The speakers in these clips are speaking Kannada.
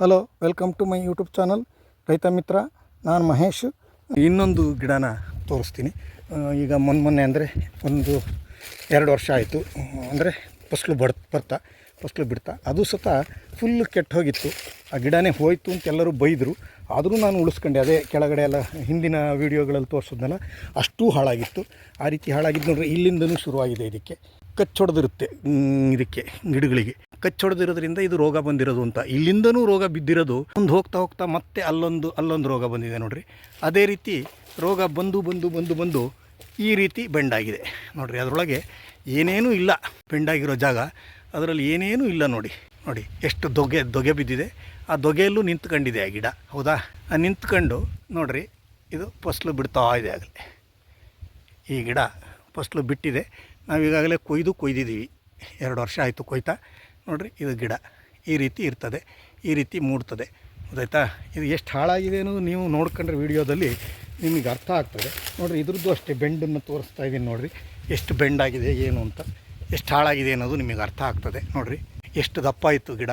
Hello, welcome to my YouTube channel. ರೈತ ಮಿತ್ರ, ನಾನು ಮಹೇಶ್. ಇನ್ನೊಂದು ಗಿಡನ ತೋರಿಸ್ತೀನಿ. ಈಗ ಮೊನ್ನೆ ಮೊನ್ನೆ ಅಂದರೆ ಒಂದು ಎರಡು ವರ್ಷ ಆಯಿತು. ಅಂದರೆ ಫಸ್ಲು ಬಡ್, ಬರ್ತಾ, ಫಸ್ಲು ಬಿಡ್ತಾ. ಅದು ಸತ ಫುಲ್ ಕೆಟ್ಟು ಹೋಗಿತ್ತು. ಆ ಗಿಡನೇ ಹೋಯ್ತು ಅಂತ ಎಲ್ಲರೂ ಬೈದರು. ಆದರೂ ನಾನು ಉಳಿಸ್ಕೊಂಡೆ. ಅದೇ ಕೆಳಗಡೆ ಎಲ್ಲ ಹಿಂದಿನ ವೀಡಿಯೋಗಳಲ್ಲಿ ತೋರಿಸೋದನ್ನೆಲ್ಲ ಅಷ್ಟೂ ಹಾಳಾಗಿತ್ತು. ಆ ರೀತಿ ಹಾಳಾಗಿದ್ದು ನೋಡ್ರಿ, ಇಲ್ಲಿಂದನೂ ಶುರುವಾಗಿದೆ ಇದಕ್ಕೆ. ಕಚ್ಚೊಡೆದಿರುತ್ತೆ ಇದಕ್ಕೆ, ಗಿಡಗಳಿಗೆ. ಕಚ್ಚೊಡೆದಿರೋದ್ರಿಂದ ಇದು ರೋಗ ಬಂದಿರೋದು ಅಂತ. ಇಲ್ಲಿಂದನೂ ರೋಗ ಬಿದ್ದಿರೋದು. ಒಂದು ಹೋಗ್ತಾ ಹೋಗ್ತಾ ಮತ್ತೆ ಅಲ್ಲೊಂದು ಅಲ್ಲೊಂದು ರೋಗ ಬಂದಿದೆ ನೋಡಿರಿ. ಅದೇ ರೀತಿ ರೋಗ ಬಂದು ಬಂದು ಬಂದು ಬಂದು ಈ ರೀತಿ ಬೆಂಡಾಗಿದೆ. ನೋಡಿರಿ, ಅದರೊಳಗೆ ಏನೇನೂ ಇಲ್ಲ. ಬೆಂಡಾಗಿರೋ ಜಾಗ, ಅದರಲ್ಲಿ ಏನೇನೂ ಇಲ್ಲ ನೋಡಿ. ನೋಡಿ, ಎಷ್ಟು ದೊಗೆ ದೊಗೆ ಬಿದ್ದಿದೆ. ಆ ದೊಗೆಯಲ್ಲೂ ನಿಂತ್ಕೊಂಡಿದೆ ಆ ಗಿಡ. ಹೌದಾ? ಆ ನಿಂತ್ಕೊಂಡು ನೋಡ್ರಿ, ಇದು ಫಸ್ಲು ಬಿಡ್ತಾ ಇದೆ ಆಗಲೇ. ಈ ಗಿಡ ಫಸ್ಲು ಬಿಟ್ಟಿದೆ. ನಾವು ಈಗಾಗಲೇ ಕೊಯ್ದು ಕೊಯ್ದಿದ್ದೀವಿ. ಎರಡು ವರ್ಷ ಆಯಿತು ಕೊಯ್ತಾ. ನೋಡ್ರಿ ಇದು ಗಿಡ. ಈ ರೀತಿ ಇರ್ತದೆ, ಈ ರೀತಿ ಮೂಡ್ತದೆ. ಗೊತ್ತಾಯ್ತಾ? ಇದು ಎಷ್ಟು ಹಾಳಾಗಿದೆ ಅನ್ನೋದು ನೀವು ನೋಡ್ಕೊಂಡ್ರೆ ವಿಡಿಯೋದಲ್ಲಿ ನಿಮಗೆ ಅರ್ಥ ಆಗ್ತದೆ. ನೋಡಿರಿ ಇದ್ರದ್ದು ಅಷ್ಟೇ, ಬೆಂಡನ್ನು ತೋರಿಸ್ತಾ ಇದ್ದೀನಿ ನೋಡಿರಿ. ಎಷ್ಟು ಬೆಂಡಾಗಿದೆ, ಏನು ಅಂತ. ಎಷ್ಟು ಹಾಳಾಗಿದೆ ಅನ್ನೋದು ನಿಮಗೆ ಅರ್ಥ ಆಗ್ತದೆ. ನೋಡ್ರಿ, ಎಷ್ಟು ದಪ್ಪ ಇತ್ತು ಗಿಡ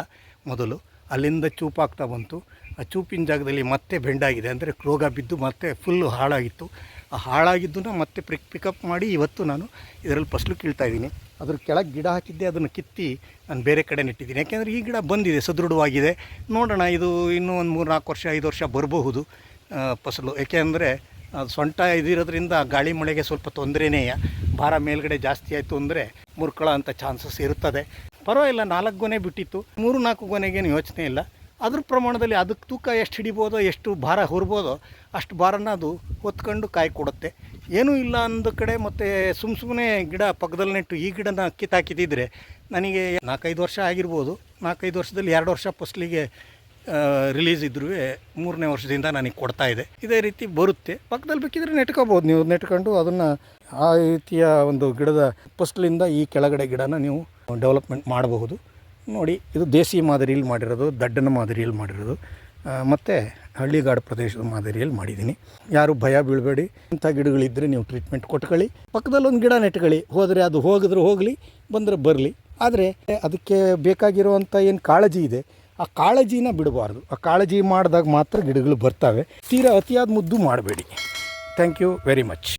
ಮೊದಲು. ಅಲ್ಲಿಂದ ಚೂಪಾಗ್ತಾ ಬಂತು. ಆ ಚೂಪಿನ ಜಾಗದಲ್ಲಿ ಮತ್ತೆ ಬೆಂಡಾಗಿದೆ. ಅಂದರೆ ರೋಗ ಬಿದ್ದು ಮತ್ತೆ ಫುಲ್ಲು ಹಾಳಾಗಿತ್ತು. ಆ ಹಾಳಾಗಿದ್ದನ್ನು ಮತ್ತೆ ಪಿಕ್ ಪಿಕಪ್ ಮಾಡಿ ಇವತ್ತು ನಾನು ಇದರಲ್ಲಿ ಫಸ್ಲು ಕೀಳ್ತಾ ಇದ್ದೀನಿ. ಅದ್ರ ಕೆಳಗೆ ಗಿಡ ಹಾಕಿದ್ದೆ, ಅದನ್ನು ಕಿತ್ತಿ ನಾನು ಬೇರೆ ಕಡೆ ನೆಟ್ಟಿದ್ದೀನಿ. ಯಾಕೆಂದರೆ ಈ ಗಿಡ ಬಂದಿದೆ, ಸದೃಢವಾಗಿದೆ. ನೋಡೋಣ, ಇದು ಇನ್ನೂ ಒಂದು ಮೂರು ನಾಲ್ಕು ವರ್ಷ, ಐದು ವರ್ಷ ಬರಬಹುದು ಫಸಲು. ಏಕೆಂದರೆ ಅದು ಸೊಂಟ ಇದಿರೋದ್ರಿಂದ ಗಾಳಿ ಮಳೆಗೆ ಸ್ವಲ್ಪ ತೊಂದರೆನೇ ಭಾರ ಮೇಲ್ಗಡೆ ಜಾಸ್ತಿ ಆಯಿತು ಅಂದರೆ ಮುರ್ಕಳ ಅಂಥ ಚಾನ್ಸಸ್ ಇರುತ್ತದೆ. ಪರವಾಗಿಲ್ಲ, ನಾಲ್ಕು ಗೊನೆ ಬಿಟ್ಟಿತ್ತು. ಮೂರು ನಾಲ್ಕು ಗೊನೆಗೇನು ಯೋಚನೆ ಇಲ್ಲ. ಅದ್ರ ಪ್ರಮಾಣದಲ್ಲಿ ಅದಕ್ಕೆ ತೂಕ ಎಷ್ಟು ಹಿಡಿಬೋದೋ, ಎಷ್ಟು ಭಾರ ಹೊರ್ಬೋದೋ ಅಷ್ಟು ಭಾರನ ಅದು ಹೊತ್ಕೊಂಡು ಕಾಯಿ ಕೊಡುತ್ತೆ. ಏನೂ ಇಲ್ಲ ಅಂದ ಕಡೆ ಮತ್ತು ಸುಮ್ಮ ಸುಮ್ಮನೆ ಗಿಡ ಪಕ್ಕದಲ್ಲಿ ನೆಟ್ಟು ಈ ಗಿಡನ ಕಿತ್ತಾಕಿದ್ದಿದ್ರೆ ನನಗೆ ನಾಲ್ಕೈದು ವರ್ಷ ಆಗಿರ್ಬೋದು. ನಾಲ್ಕೈದು ವರ್ಷದಲ್ಲಿ ಎರಡು ವರ್ಷ ಫಸ್ಲಿಗೆ ರಿಲೀಸ್ ಇದ್ರೂ ಮೂರನೇ ವರ್ಷದಿಂದ ನನಗೆ ಕೊಡ್ತಾ ಇದೆ. ಇದೇ ರೀತಿ ಬರುತ್ತೆ. ಪಕ್ಕದಲ್ಲಿ ಬೇಕಿದ್ರೆ ನೆಟ್ಕೋಬೋದು. ನೀವು ನೆಟ್ಕೊಂಡು ಅದನ್ನು ಆ ರೀತಿಯ ಒಂದು ಗಿಡದ ಫಸ್ಲಿಂದ ಈ ಕೆಳಗಡೆ ಗಿಡನ ನೀವು ಡೆವಲಪ್ಮೆಂಟ್ ಮಾಡಬಹುದು. ನೋಡಿ, ಇದು ದೇಸಿ ಮಾದರಿಯಲ್ಲಿ ಮಾಡಿರೋದು, ದಡ್ಡನ ಮಾದರಿಯಲ್ಲಿ ಮಾಡಿರೋದು. ಮತ್ತು ಹಳ್ಳಿಗಾಡು ಪ್ರದೇಶದ ಮಾದರಿಯಲ್ಲಿ ಮಾಡಿದ್ದೀನಿ. ಯಾರು ಭಯ ಬೀಳಬೇಡಿ, ಇಂಥ ಗಿಡಗಳಿದ್ದರೆ ನೀವು ಟ್ರೀಟ್ಮೆಂಟ್ ಕೊಟ್ಕೊಳ್ಳಿ. ಪಕ್ಕದಲ್ಲಿ ಒಂದು ಗಿಡ ನೆಟ್ಕೊಳ್ಳಿ. ಹೋದರೆ ಅದು ಹೋಗಿದ್ರೆ ಹೋಗಲಿ, ಬಂದರೆ ಬರಲಿ. ಆದರೆ ಅದಕ್ಕೆ ಬೇಕಾಗಿರುವಂಥ ಏನು ಕಾಳಜಿ ಇದೆ, ಆ ಕಾಳಜಿನ ಬಿಡಬಾರ್ದು. ಆ ಕಾಳಜಿ ಮಾಡಿದಾಗ ಮಾತ್ರ ಗಿಡಗಳು ಬರ್ತವೆ. ತೀರಾ ಅತಿಯಾದ ಮುದ್ದು ಮಾಡಬೇಡಿ. Thank you very much